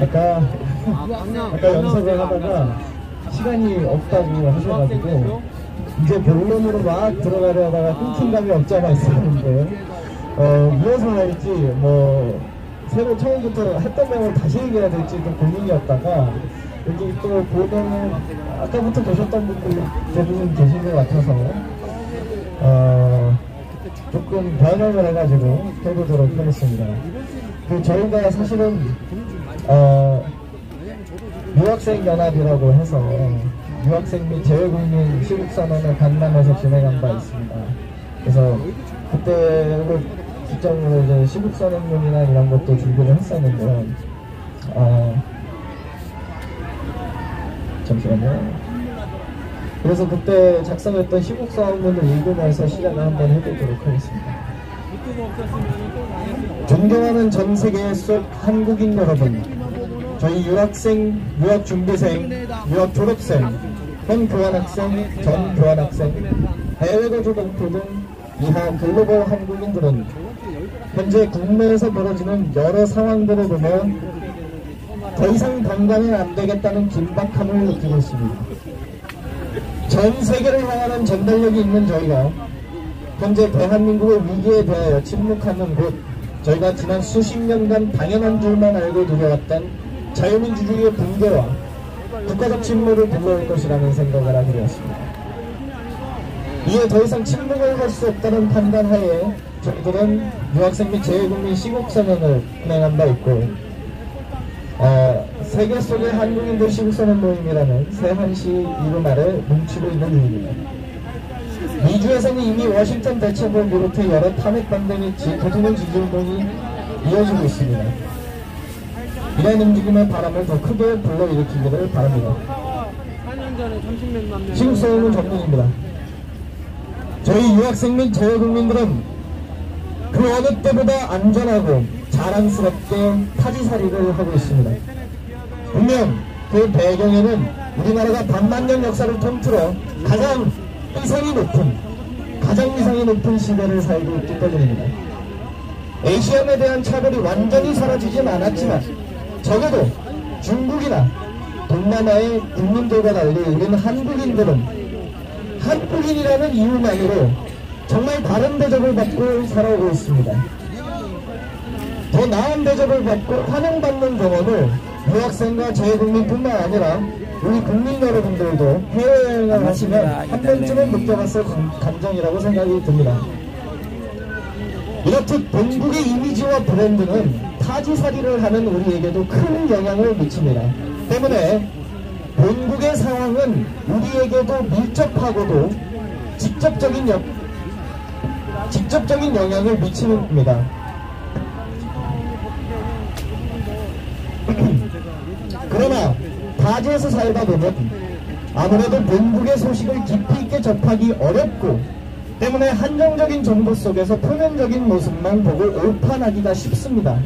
아까 아까 연습을 하다가 시간이 없다고 하셔가지고 이제 본론으로 막 들어가려다가 끊긴 감이 없지 않아 있었는데 어 무엇을 할지 뭐 새로 처음부터 했던 내용을 다시 얘기해야 될지 좀 고민이었다가 여기 또 보면은 아까부터 보셨던 분들 대부분 계신 것 같아서 어 조금 변형을 해가지고 해보도록 하겠습니다. 그 저희가 사실은 어 유학생 연합이라고 해서 유학생 및 재외국민 시국선언을 강남에서 진행한 바 있습니다. 그래서 그때를 기점으로 이제 시국선언문이나 이런 것도 준비를 했었는데 어 잠시만요. 그래서 그때 작성했던 시국선언문을 읽으면서 시작을 한번 해보도록 하겠습니다. 존경하는 전 세계 속 한국인 여러분, 저희 유학생, 유학준비생, 유학졸업생, 현 교환학생, 전 교환학생, 해외 거주 동포 등 이하 글로벌 한국인들은 현재 국내에서 벌어지는 여러 상황들을 보며 더 이상 방관은 안 되겠다는 긴박함을 느끼고 있습니다. 전 세계를 향하는 전달력이 있는 저희가 현재 대한민국의 위기에 대하여 침묵하는 곳 저희가 지난 수십 년간 당연한 줄만 알고 누려왔던 자유민주주의의 붕괴와 국가적 침묵을 불러올 것이라는 생각을 하게 되었습니다. 이에 더 이상 침묵을 할 수 없다는 판단 하에 저희들은 유학생 및 재외국민 시국선언을 진행한 바 있고 어, 세계 속의 한국인들 시국선언 모임이라는 새한시 이름 아래 뭉치고 있는 중입니다. 미주에서는 이미 워싱턴 대책을 비롯해 여러 탄핵 반대 및 대통령 지지운동이 이어지고 있습니다. 이런 움직임의 바람을 더 크게 불러일으키기를 바랍니다. 4년 전에 30몇만 명. 시국선언은 정문입니다. 저희 유학생 및 재외국민들은 그 어느 때보다 안전하고 자랑스럽게 타지살이를 하고 있습니다. 분명 그 배경에는 우리나라가 반만 년 역사를 통틀어 가장 위상이 높은 가장 위상이 높은 시대를 살고 있기 때문입니다. 에이시안에 대한 차별이 완전히 사라지진 않았지만 적어도 중국이나 동남아의 국민들과 달리 우리는 한국인들은 한국인이라는 이유만으로 정말 다른 대접을 받고 살아오고 있습니다. 더 나은 대접을 받고 환영받는 경험을 유학생과 재외국민뿐만 아니라 우리 국민 여러분들도 해외여행을 하시면 한 번쯤은 느껴봤을 감- 감정이라고 생각이 듭니다. 이렇듯 본국의 이미지와 브랜드는 타지살이를 하는 우리에게도 큰 영향을 미칩니다. 때문에 본국의 상황은 우리에게도 밀접하고도 직접적인 역, 직접적인 영향을 미치는 겁니다. 그러나 타지에서 살다 보면 아무래도 본국의 소식을 깊이 있게 접하기 어렵고 때문에 한정적인 정보 속에서 표면적인 모습만 보고 오판하기가 쉽습니다.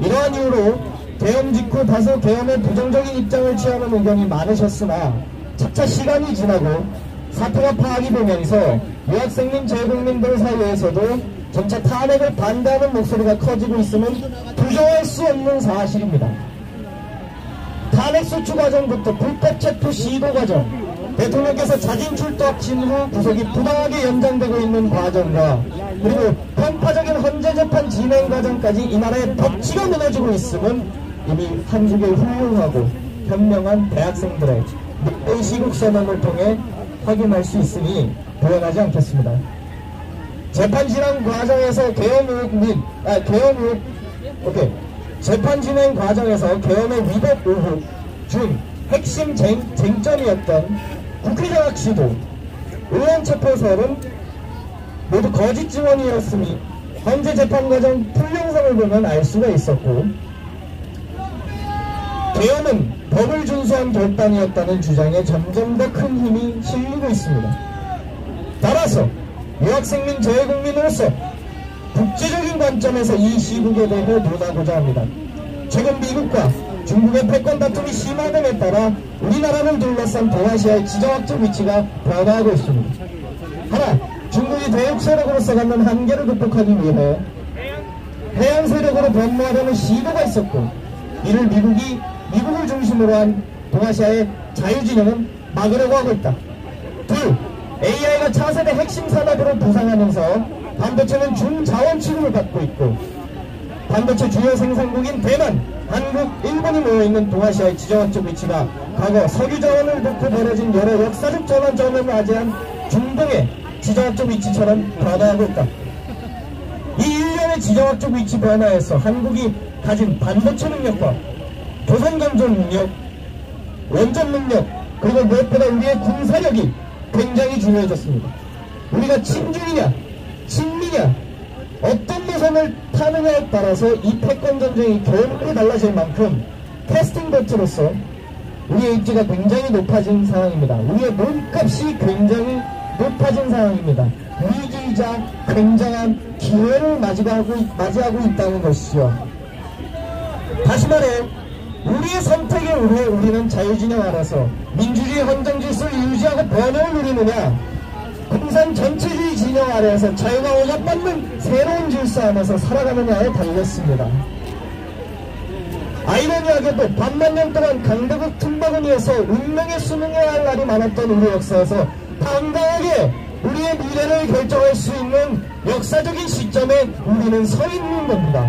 이러한 이유로 계엄 직후 다소 계엄에 부정적인 입장을 취하는 의견이 많으셨으나 차차 시간이 지나고 사태가 파악이 되면서 유학생민 재국민들 사이에서도 점차 탄핵을 반대하는 목소리가 커지고 있음은 부정할 수 없는 사실입니다. 탄핵 소추 과정부터 불법 체포 시도 과정, 대통령께서 자진 출두하신 후 구속이 부당하게 연장되고 있는 과정과 그리고 편파적인 헌재 재판 진행 과정까지 이 나라의 법치가 무너지고 있음은 이미 한국의 훌륭하고 현명한 대학생들의 늑대 시국 선언을 통해 확인할 수 있으니 부연하지 않겠습니다. 재판 진행 과정에서 계엄 의혹 및, 아, 계엄 의혹, 오케이. 재판 진행 과정에서 계엄의 위법 의혹 중 핵심 쟁, 쟁점이었던 국회장악 시도, 의원 체포설은 모두 거짓 증언이었으니 현재 재판 과정 풀영상을 보면 알 수가 있었고 계엄은 법을 준수한 결단이었다는 주장에 점점 더 큰 힘이 실리고 있습니다. 따라서 유학생 민 재외국민으로서 국제적인 관점에서 이 시국에 대해 논하고자 합니다. 최근 미국과 중국의 패권 다툼이 심화됨에 따라 우리나라를 둘러싼 동아시아의 지정학적 위치가 변화하고 있습니다. 하나, 중국이 대륙 세력으로서 갖는 한계를 극복하기 위해 해양 세력으로 변모하려는 시도가 있었고 이를 미국이 미국을 중심으로 한 동아시아의 자유진영은 막으려고 하고 있다. 둘, AI가 차세대 핵심 산업으로 부상하면서 반도체는 중자원 취급을 받고 있고 반도체 주요 생산국인 대만, 한국, 일본이 모여있는 동아시아의 지정학적 위치가 과거 석유 자원을 놓고 벌어진 여러 역사적 전환점을 맞이한 중동의 지정학적 위치처럼 변화하고 있다. 이 일련의 지정학적 위치 변화에서 한국이 가진 반도체 능력과 조선 건설 능력, 원전 능력, 그리고 무엇보다 우리의 군사력이 굉장히 중요해졌습니다. 우리가 친중이냐, 친미냐, 어떤 노선을 타느냐에 따라서 이 패권 전쟁이 결국에 달라질 만큼 캐스팅 보트로서 우리의 입지가 굉장히 높아진 상황입니다. 우리의 몸값이 굉장히 높아진 상황입니다. 위기이자 굉장한 기회를 맞이하고, 맞이하고 있다는 것이죠. 다시 말해 우리의 선택에 의해 우리는 자유진영 아래서 민주주의 헌정 질서를 유지하고 번영을 누리느냐 공산 전체주의 진영 아래에서 자유가 오작받는 새로운 질서 안에서 살아가느냐에 달렸습니다. 아이러니하게도 반만 년 동안 강대국 틈바구니에서 운명에 수능해야 할 날이 많았던 우리 역사에서 당당하게 우리의 미래를 결정할 수 있는 역사적인 시점에 우리는 서 있는 겁니다.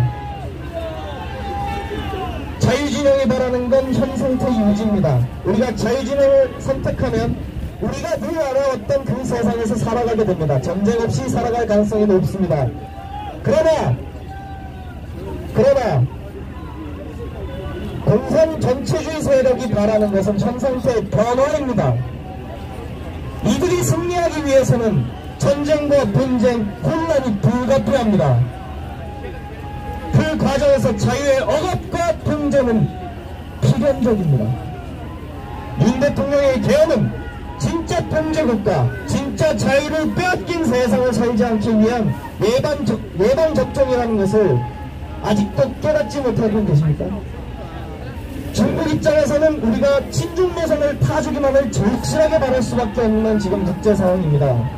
자유진영이 바라는 건 현 상태 유지입니다. 우리가 자유진영을 선택하면 우리가 늘 알아왔던 그 세상에서 살아가게 됩니다. 전쟁 없이 살아갈 가능성이 높습니다. 그러나, 그러나, 공산 전체주의 세력이 바라는 것은 현 상태의 변화입니다. 이들이 승리하기 위해서는 전쟁과 분쟁, 혼란이 불가피합니다. 그 과정에서 자유의 억압과 통제는 필연적입니다. 윤 대통령의 개헌은 진짜 통제국가, 진짜 자유를 빼앗긴 세상을 살지 않기 위한 예방, 적, 예방 접종이라는 것을 아직도 깨닫지 못하고 계십니까? 중국 입장에서는 우리가 친중 노선을 타주기만을 절실하게 바랄 수밖에 없는 지금 국제 상황입니다.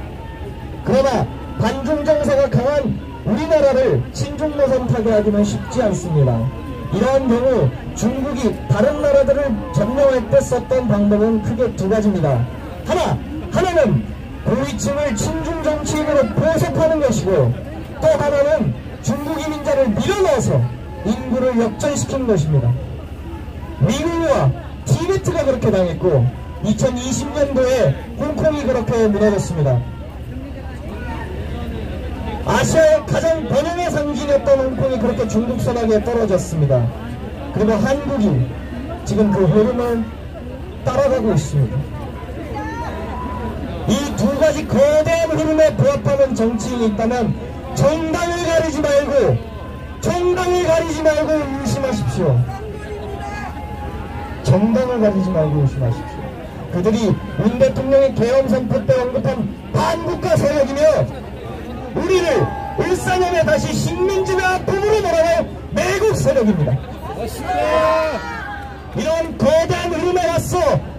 그러나 반중 정서가 강한 우리나라를 친중 노선 타게 하기는 쉽지 않습니다. 이러한 경우 중국이 다른 나라들을 점령할 때 썼던 방법은 크게 두 가지입니다. 하나, 하나는 고위층을 친중 정치인으로 포섭하는 것이고 또 하나는 중국 이민자를 밀어넣어서 인구를 역전시키는 것입니다. 미국과 티베트가 그렇게 당했고 2020년도에 홍콩이 그렇게 무너졌습니다. 아시아의 가장 번영의 상징이었던 홍콩이 그렇게 중국 선악에 떨어졌습니다. 그리고 한국이 지금 그 흐름을 따라가고 있습니다. 이 두 가지 거대한 흐름에 부합하는 정치인이 있다면 정당을 가리지 말고 정당을 가리지 말고 의심하십시오. 정당을 가리지 말고 의심하십시오. 그들이 문 대통령의 개헌 선포 때 언급한 반국가 세력이며 우리를 일산염에 다시 식민지의 아픔으로 몰아갈 매국 세력입니다. 이런 거대한 흐름에 맞서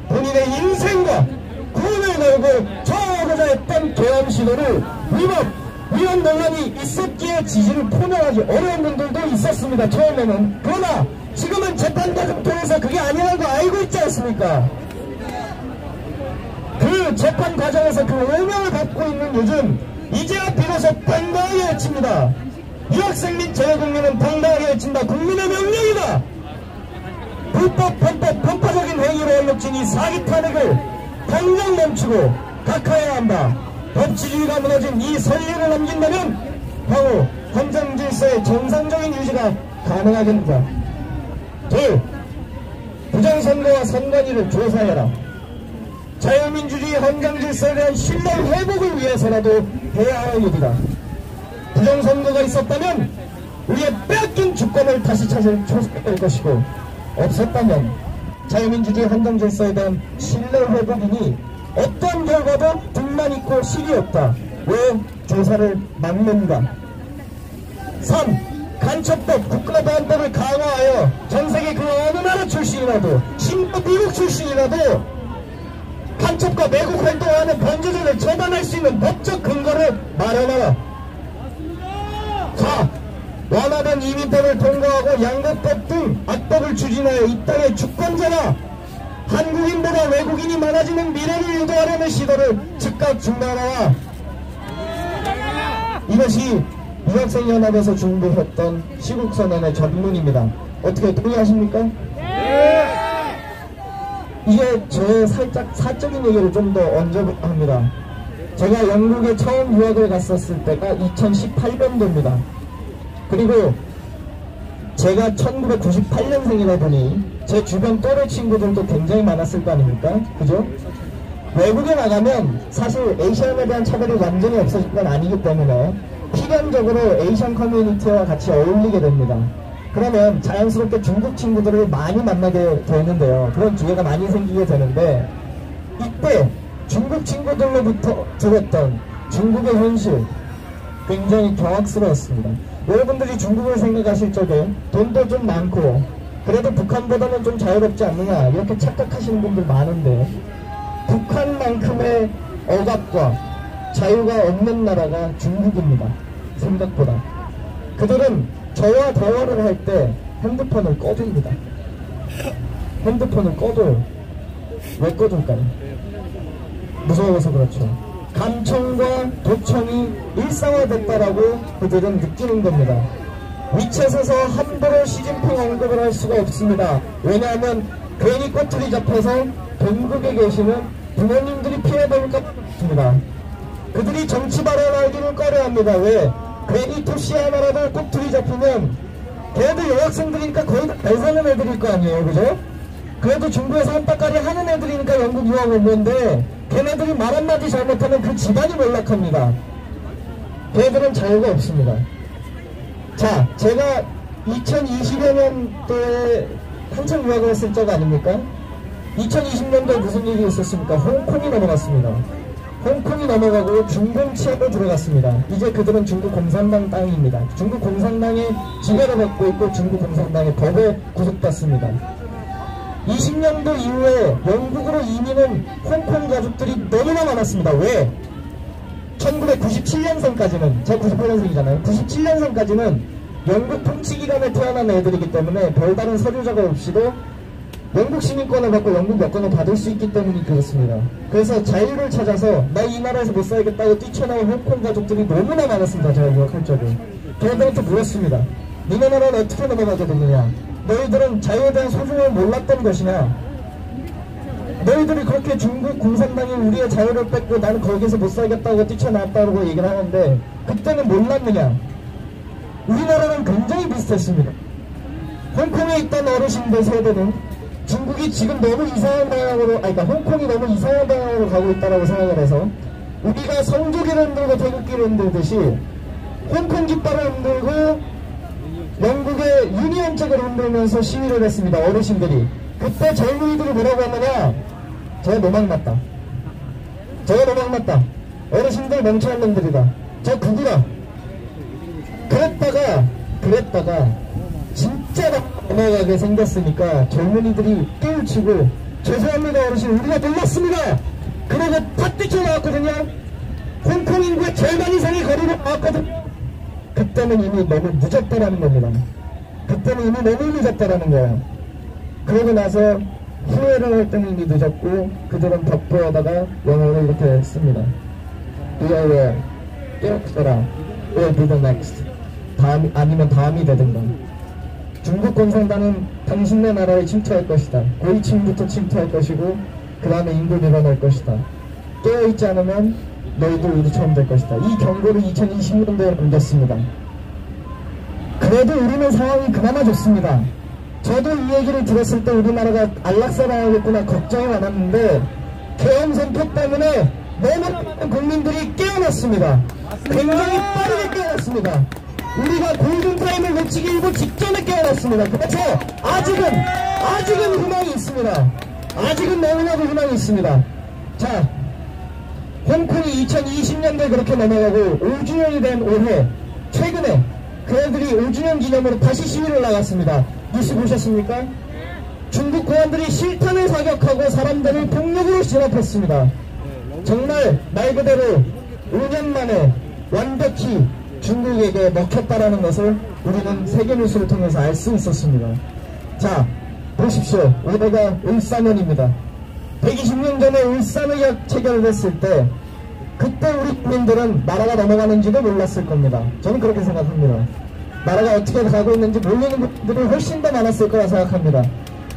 본인의 인생과 구원을 걸고 저어가자 했던 개헌 시도를 위법, 위헌 논란이 있었기에 지지를 포명하기 어려운 분들도 있었습니다. 처음에는. 그러나 지금은 재판 과정 통해서 그게 아니라는 거 알고 있지 않습니까? 그 재판 과정에서 그 오명을 받고 있는 요즘 이제야 비로소 당당하게 외칩니다. 유학생 및 재외국민은 당당하게 외친다. 국민의 명령이다. 불법, 편법, 편파적인 행위로 얼룩진 이 사기 탄핵을 당장 멈추고 각하해야 한다. 법치주의가 무너진 이 선례를 남긴다면 향후 헌정 질서의 정상적인 유지가 가능하겠다. 둘, 부정선거와 선관위를 조사해라. 자유민주주의 헌정 질서에 대한 신뢰 회복을 위해서라도 해야 할 일이다. 부정선거가 있었다면 우리의 빼앗긴 주권을 다시 찾을 초석될 것이고 없었다면 자유민주주의 헌정 질서에 대한 신뢰 회복이니 어떤 결과도 등만 있고 실이 없다. 왜 조사를 막는가? 3. 간첩법, 국가보안법을 강화하여 전세계 그 어느 나라 출신이라도 심지어 미국 출신이라도 간첩과 매국 활동하는 범죄자를 처단할 수 있는 법적 근거를 마련하라. 4. 완화된 이민법을 통과하고 양곡법 등 악법을 추진하여 이 땅의 주권자가 한국인보다 외국인이 많아지는 미래를 유도하려는 시도를 즉각 중단하라. 이것이 유학생연합에서 중부했던 시국선언의 전문입니다. 어떻게 동의하십니까? 이게 제 살짝 사적인 얘기를 좀 더 얹어 합니다. 제가 영국에 처음 유학을 갔었을 때가 2018년도입니다. 그리고 제가 1998년생이다 보니 제 주변 또래 친구들도 굉장히 많았을 거 아닙니까? 그죠? 외국에 나가면 사실 에이시안에 대한 차별이 완전히 없어질 건 아니기 때문에 필연적으로 에이시안 커뮤니티와 같이 어울리게 됩니다. 그러면 자연스럽게 중국 친구들을 많이 만나게 되는데요. 그런 기회가 많이 생기게 되는데 이때 중국 친구들로부터 들었던 중국의 현실 굉장히 경악스러웠습니다. 여러분들이 중국을 생각하실 적에 돈도 좀 많고 그래도 북한보다는 좀 자유롭지 않느냐 이렇게 착각하시는 분들 많은데 북한만큼의 억압과 자유가 없는 나라가 중국입니다. 생각보다. 그들은 저와 대화를 할 때 핸드폰을 꺼줍니다. 핸드폰을 꺼둬요. 왜 꺼둘까요? 무서워서 그렇죠. 감청과 도청이 일상화됐다라고 그들은 느끼는 겁니다. 위챗에서 함부로 시진핑 언급을 할 수가 없습니다. 왜냐하면 괜히 꼬투리 잡혀서 본국에 계시는 부모님들이 피해볼까 싶습니다. 그들이 정치 발언하기를 꺼려합니다. 왜? 괜히 토시 하나라도 꼬투리 잡히면 걔도 여학생들이니까 거의 다 배사는 애들일 거 아니에요. 그죠? 그래도 중국에서 한바까리 하는 애들이니까 영국 유학 온 건데 걔네들이 말 한마디 잘못하면 그 집안이 몰락합니다. 걔들은 자유가 없습니다. 자, 제가 2020여 년도에 한참 유학을 했을 적 아닙니까? 2020년도에 무슨 일이 있었습니까? 홍콩이 넘어갔습니다. 홍콩이 넘어가고 중공 치하로 들어갔습니다. 이제 그들은 중국 공산당 땅입니다. 중국 공산당의 지배를 받고 있고 중국 공산당의 법에 구속받습니다. 20년도 이후에 영국으로 이민은 홍콩 가족들이 너무나 많았습니다. 왜? 1997년생까지는 제가 98년생이잖아요. 97년생까지는 영국 통치 기간에 태어난 애들이기 때문에 별다른 서류자가 없이도 영국 시민권을 받고 영국 여권을 받을 수 있기 때문이 그렇습니다. 그래서 자유를 찾아서 나 이 나라에서 못 살겠다고 뛰쳐나온 홍콩 가족들이 너무나 많았습니다. 제가 유학할 적에. 걔네들한테 물었습니다. 니네 나라는 어떻게 넘어가게 됐느냐? 너희들은 자유에 대한 소중함을 몰랐던 것이냐? 너희들이 그렇게 중국 공산당이 우리의 자유를 뺏고 나는 거기서 못 살겠다고 뛰쳐나왔다고 얘기를 하는데 그때는 몰랐느냐? 우리나라랑 굉장히 비슷했습니다. 홍콩에 있던 어르신들 세대는 중국이 지금 너무 이상한 방향으로, 아니, 그러니까 홍콩이 너무 이상한 방향으로 가고 있다고 생각을 해서 우리가 성조기를 흔들고 태극기를 흔들듯이 홍콩 깃발을 흔들고 영국의 유니언 책을 흔들면서 시위를 했습니다. 어르신들이. 그때 젊은이들이 뭐라고 하느냐? 저 노망 났다. 저 노망 났다. 어르신들 멍청한 놈들이다. 저 구구다. 그랬다가, 그랬다가, 진짜 넘어가게 생겼으니까 젊은이들이 깨우치고, 죄송합니다, 어르신. 우리가 놀랐습니다. 그러고 팍 뛰쳐나왔거든요. 홍콩 인구의 절반 이상이 거리로 나왔거든요. 그때는 이미 너무 늦었다라는 겁니다. 그때는 이미 너무 늦었다라는 거예요. 그러고 나서 후회를 할 때는 이미 늦었고 그들은 벽보에다가 영어를 이렇게 씁니다. Be aware, 깨어라, or be the next. 다음, 아니면 다음이 되든가. 중국 공산당은 당신네 나라에 침투할 것이다. 고위층부터 침투할 것이고 그 다음에 인구 밀어낼 것이다. 깨어있지 않으면 너희도 우리처럼 될 것이다. 이 경고를 2020년도에 남겼습니다. 그래도 우리는 상황이 그나마 좋습니다. 저도 이 얘기를 들었을 때 우리나라가 안락사 당하겠구나 걱정이 많았는데 계엄 선포 때문에 너무 많은 국민들이 깨어났습니다. 굉장히 빠르게 깨어났습니다. 우리가 골든타임을 놓치기 일보 직전에 깨어났습니다. 그렇죠? 아직은 아직은 희망이 있습니다. 아직은 너무나도 희망이 있습니다. 자, 홍콩이 2020년도에 그렇게 넘어가고 5주년이 된 올해 최근에 그 애들이 5주년 기념으로 다시 시위를 나갔습니다. 뉴스 보셨습니까? 중국 공안들이 실탄을 사격하고 사람들을 폭력으로 진압했습니다. 정말 말 그대로 5년 만에 완벽히 중국에게 먹혔다라는 것을 우리는 세계 뉴스를 통해서 알 수 있었습니다. 자, 보십시오. 올해가 을사년입니다. 120년 전에 을사의약 체결됐을 때 그때 우리 국민들은 나라가 넘어가는지도 몰랐을 겁니다. 저는 그렇게 생각합니다. 나라가 어떻게 가고 있는지 모르는 분들이 훨씬 더 많았을 거라 생각합니다.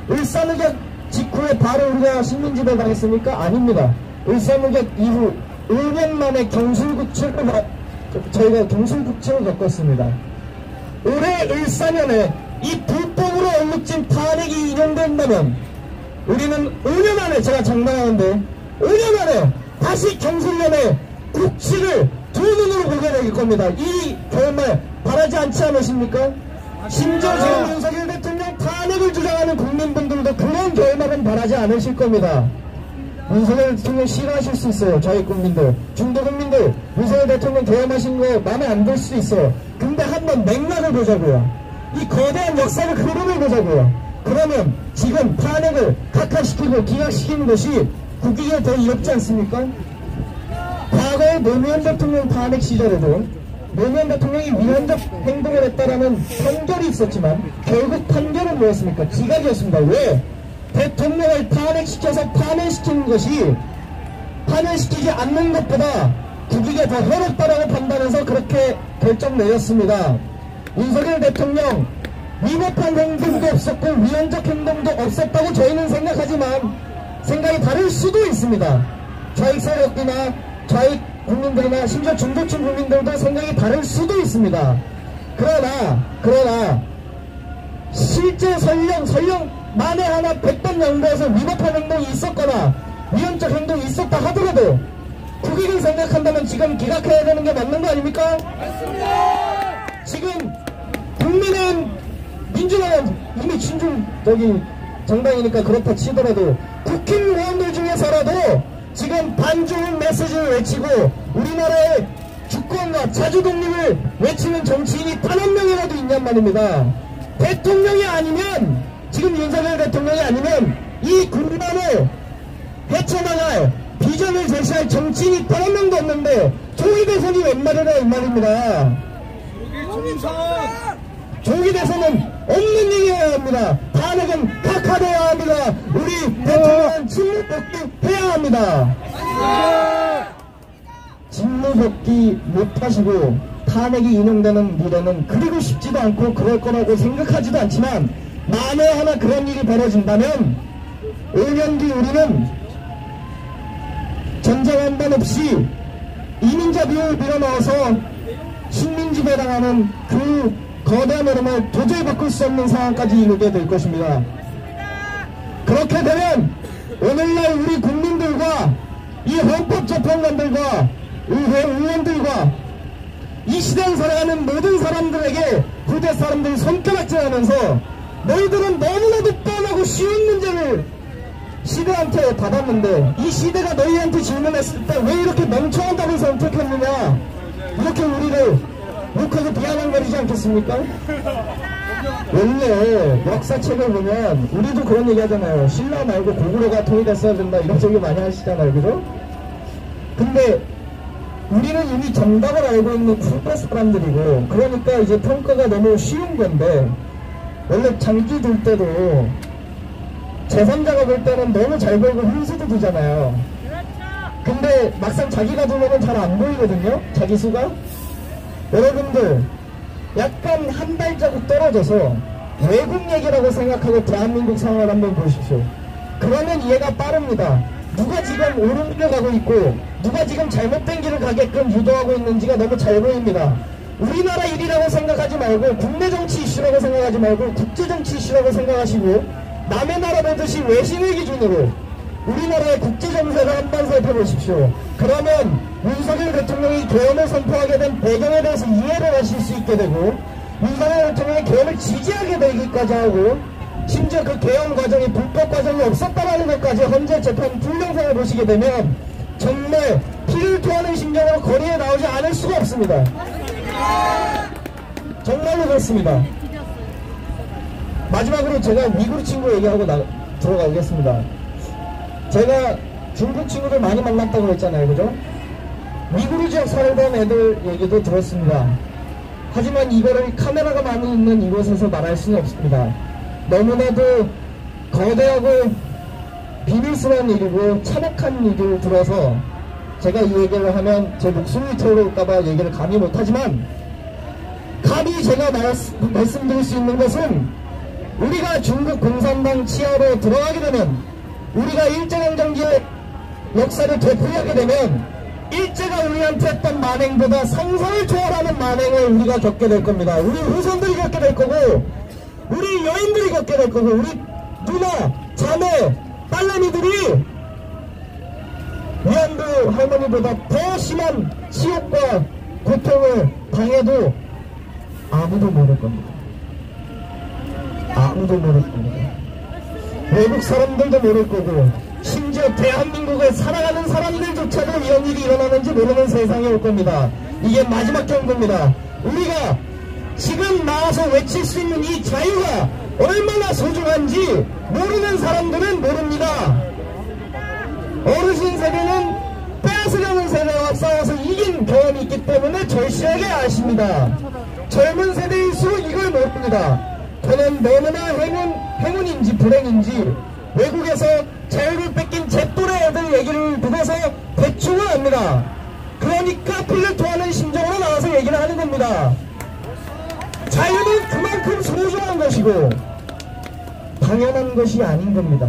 을사의약 직후에 바로 우리가 식민지배 당했습니까? 아닙니다. 을사의약 이후 1년 만에 가- 저희가 경술국책을 겪었습니다. 올해 을사년에 이 불법으로 얼룩진 탄핵이 인용된다면 우리는 5년 안에 제가 장담하는데 5년 안에 다시 경술련의 국치를 두 눈으로 보게 될 겁니다. 이 결말 바라지 않지 않으십니까? 심지어 지금 윤석열 대통령 탄핵을 주장하는 국민분들도 그런 결말은 바라지 않으실 겁니다. 윤석열 대통령 싫어하실 수 있어요. 저희 국민들. 중도 국민들. 윤석열 대통령 개엄하신 거 마음에 안 들 수 있어요. 근데 한번 맥락을 보자고요. 이 거대한 역사를 흐름을 보자고요. 그러면 지금 탄핵을 각하시키고 기각시키는 것이 국익에 더 이롭지 않습니까? 과거에 노무현 대통령 탄핵 시절에도 노무현 대통령이 위헌적 행동을 했다라는 판결이 있었지만 결국 판결은 뭐였습니까? 기각이었습니다. 왜? 대통령을 탄핵시켜서 파면시키는 것이 파면시키지 않는 것보다 국익에 더 해롭다라고 판단해서 그렇게 결정 내렸습니다. 윤석열 대통령 위법한 행동도 없었고 위헌적 행동도 없었다고 저희는 생각하지만 생각이 다를 수도 있습니다. 좌익 세력이나 좌익 국민들이나 심지어 중도층 국민들도 생각이 다를 수도 있습니다. 그러나 그러나 실제 설령 설령 만에 하나 백번 양보해서 위법한 행동이 있었거나 위헌적 행동이 있었다 하더라도 국익을 생각한다면 지금 기각해야 되는 게 맞는 거 아닙니까? 맞습니다. 지금 국민은 민주당은 이미 저기 정당이니까 그렇다 치더라도 국힘 의원들 중에서라도 지금 반중 메시지를 외치고 우리나라의 주권과 자주 독립을 외치는 정치인이 단 한 명이라도 있냔 말입니다. 대통령이 아니면 지금 윤석열 대통령이 아니면 이 국민을 헤쳐나갈 비전을 제시할 정치인이 단 한 명도 없는데 조기 대선이 웬 말이라 이 말입니다. 조기 대선은 없는 일이어야 합니다. 탄핵은 각하돼야 합니다. 우리 대통령은 직무 복귀해야 합니다. 직무 복귀 못하시고 탄핵이 인용되는 미래는 그리고 싶지도 않고 그럴 거라고 생각하지도 않지만 만에 하나 그런 일이 벌어진다면 5년 뒤 우리는 전쟁 한번 없이 이민자 비용을 밀어넣어서 식민지 배당하는 그 거대한 흐름을 도저히 바꿀 수 없는 상황까지 이르게 될 것입니다. 그렇게 되면 오늘날 우리 국민들과 이 헌법재판관들과 의회 의원들과 이 시대를 살아가는 모든 사람들에게 후대 사람들이 손가락질하면서 너희들은 너무나도 뻔하고 쉬운 문제를 시대한테 받았는데 이 시대가 너희한테 질문했을 때 왜 이렇게 멍청한 답을 선택했느냐 이렇게 우리를 욕하고 비아냥거리지 않겠습니까? 원래 역사책을 보면 우리도 그런 얘기 하잖아요 신라 말고 고구려가 통일됐어야 된다 이런 얘기 많이 하시잖아요 그죠? 근데 우리는 이미 정답을 알고 있는 후배 사람들이고 그러니까 이제 평가가 너무 쉬운 건데 원래 장기 둘 때도 제3자가 볼 때는 너무 잘 보이고 훈수도 두잖아요. 근데 막상 자기가 두면은 잘 안 보이거든요. 자기 수가. 여러분들 약간 한 발자국 떨어져서 외국 얘기라고 생각하고 대한민국 상황을 한번 보십시오. 그러면 이해가 빠릅니다. 누가 지금 옳은 길을 가고 있고 누가 지금 잘못된 길을 가게끔 유도하고 있는지가 너무 잘 보입니다. 우리나라 일이라고 생각하지 말고 국내 정치 이슈라고 생각하지 말고 국제 정치 이슈라고 생각하시고 남의 나라 보듯이 외신을 기준으로 우리나라의 국제 정세를 한번 살펴보십시오. 그러면 윤석열 대통령이 개헌을 선포하게 된 배경에 대해서 이해를 하실 수 있게 되고 윤석열 대통령이 개헌을 지지하게 되기까지 하고 심지어 그 개헌 과정이 불법 과정이 없었다라는 것까지 헌재 재판 풀영상을 보시게 되면 정말 피를 토하는 심정으로 거리에 나오지 않을 수가 없습니다. 정말로 그렇습니다. 마지막으로 제가 미국 친구 얘기하고 나, 들어가겠습니다. 제가 중국 친구들 많이 만났다고 했잖아요. 그죠? 미국 지역 살던 애들 얘기도 들었습니다. 하지만 이거를 카메라가 많이 있는 이곳에서 말할 수는 없습니다. 너무나도 거대하고 비밀스러운 일이고 참혹한 일을 들어서 제가 이 얘기를 하면 제 목숨이 들어올까봐 얘기를 감히 못하지만 감히 제가 말씀, 말씀드릴 수 있는 것은 우리가 중국 공산당 치하로 들어가게 되면 우리가 일제강점기의 역사를 되풀이하게 되면 일제가 우리한테 했던 만행보다 상상을 초월하는 만행을 우리가 겪게 될 겁니다. 우리 후손들이 겪게 될 거고 우리 여인들이 겪게 될 거고 우리 누나, 자매, 딸내미들이 위안부 할머니보다 더 심한 치욕과 고통을 당해도 아무도 모를 겁니다. 아무도 모를 겁니다. 외국 사람들도 모를 거고 심지어 대한민국을 살아가는 사람들조차도 이런 일이 일어나는지 모르는 세상이 올 겁니다. 이게 마지막 경고입니다. 우리가 지금 나와서 외칠 수 있는 이 자유가 얼마나 소중한지 모르는 사람들은 모릅니다. 어르신 세대는 뺏으려는 세대와 싸워서 이긴 경험이 있기 때문에 절실하게 아십니다. 젊은 세대일수록 이걸 모릅니다. 저는 너무나 행운, 행운인지 불행인지 외국에서 자유를 뺏긴 제 또래 애들 얘기를 듣어서 대충은 압니다. 그러니까 피를 토하는 심정으로 나와서 얘기를 하는 겁니다. 자유는 그만큼 소중한 것이고 당연한 것이 아닌 겁니다.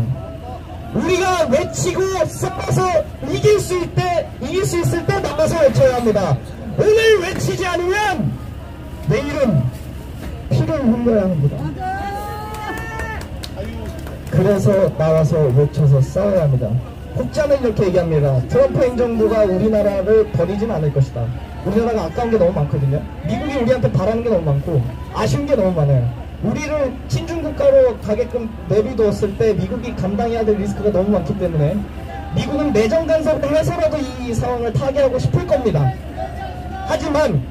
우리가 외치고 싸워서 이길 수 있을 때 이길 수 있을 때 나가서 외쳐야 합니다. 오늘 외치지 않으면 내일은 피를 흘려야 합니다. 그래서 나와서 외쳐서 싸워야 합니다. 혹자는 이렇게 얘기합니다. 트럼프 행정부가 우리나라를 버리진 않을 것이다. 우리나라가 아까운 게 너무 많거든요. 미국이 우리한테 바라는 게 너무 많고 아쉬운 게 너무 많아요. 우리를 친중국가로 가게끔 내비두었을 때 미국이 감당해야 될 리스크가 너무 많기 때문에 미국은 내정 간섭을 해서라도 이 상황을 타개하고 싶을 겁니다. 하지만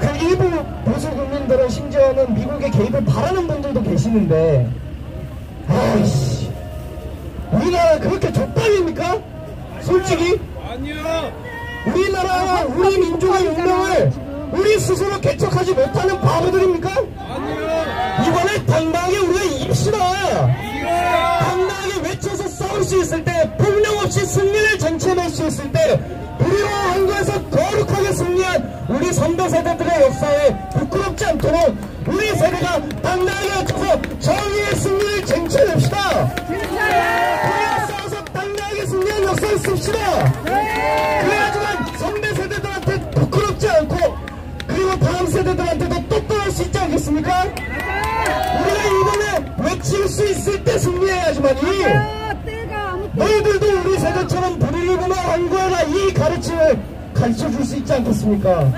그 일부 보수 국민들은 심지어는 미국의 개입을 바라는 분들도 계시는데 아이씨 우리나라 그렇게 족밥입니까? 솔직히 아니요. 우리나라와 우리 민족의 운명을 우리 스스로 개척하지 못하는 바보들입니까? 아니요. 이번에 당당하게 우리가 이거야. 당당하게 외쳐서 싸울 수 있을 때 폭력 없이 승리 를 쟁취해낼 수 있을 때 우리와 한국에서 거룩하게 승리한 우리 선배 세대들의 역사에 부끄럽지 않도록 우리 세대가 당당하게 외쳐서 정의의 승리를 쟁취해냅시다 우리가 싸워서 당당하게 승리한 역사를 씁시다 그래야지만 선배 세대들한테 부끄럽지 않고 그리고 다음 세대들한테도 똑똑할 수 있지 않겠습니까? 우리가 이번에 외칠 수 있을 때 승리해야지만이 아무 너희들도 우리 세대처럼 불의구나 한거라 이 가르침을 가르쳐 줄 수 있지 않겠습니까?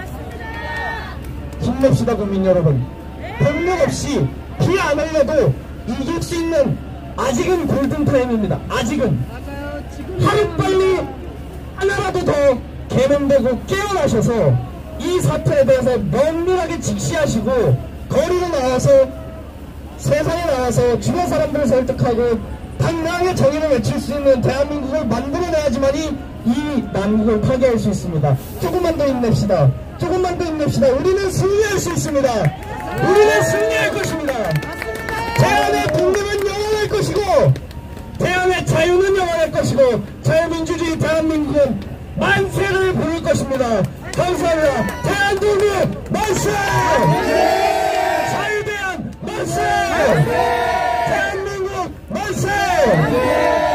힘냅시다 국민 여러분 병력 없이 피 안 흘려도 이길 수 있는 아직은 골든타임입니다 아직은 맞아요. 지금 하루빨리 하나라도 더 개명되고 깨어나셔서 이 사태에 대해서 면밀하게 직시하시고 거리로 나와서 세상에 나와서 주변 사람들을 설득하고 당당하게 정의를 외칠 수 있는 대한민국을 만들어내야지만이 이 난국을 파괴할 수 있습니다. 조금만 더 힘냅시다. 조금만 더 힘냅시다. 우리는 승리할 수 있습니다. 우리는 승리할 것입니다. 대한의 독립은 영원할 것이고 대한의 자유는 영원할 것이고 자유민주주의 대한민국은 만세를 부를 것입니다. 감사합니다. 대한독립 만세! 자유대한 만세! Amém!